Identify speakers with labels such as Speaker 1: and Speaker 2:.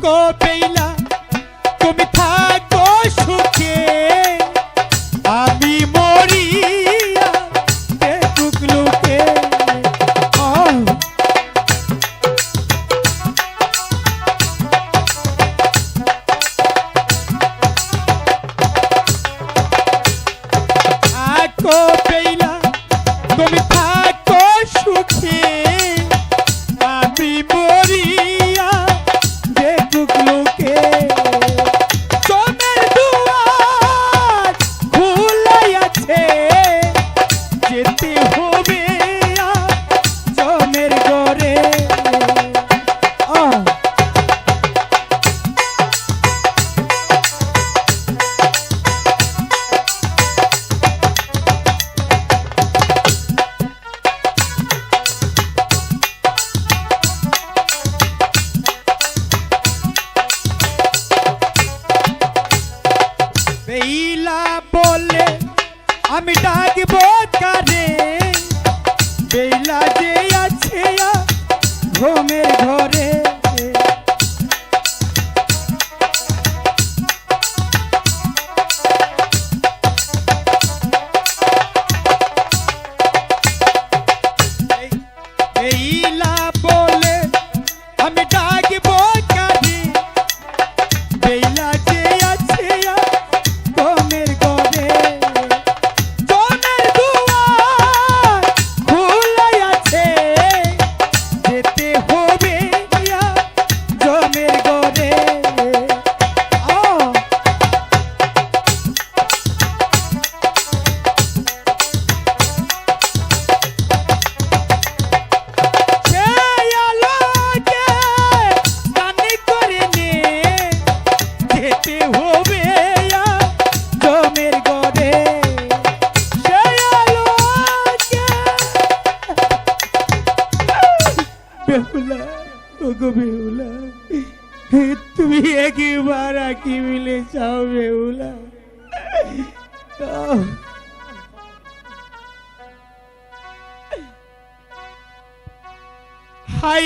Speaker 1: go pay la বেইলা বলে আমি ডাকব কারে বেইলা যে আছে ঘুমের ঘরে। বেহুলা ওগো বেহুলা। তুমি একবার আঁকি মিলে চাও বেহুলা।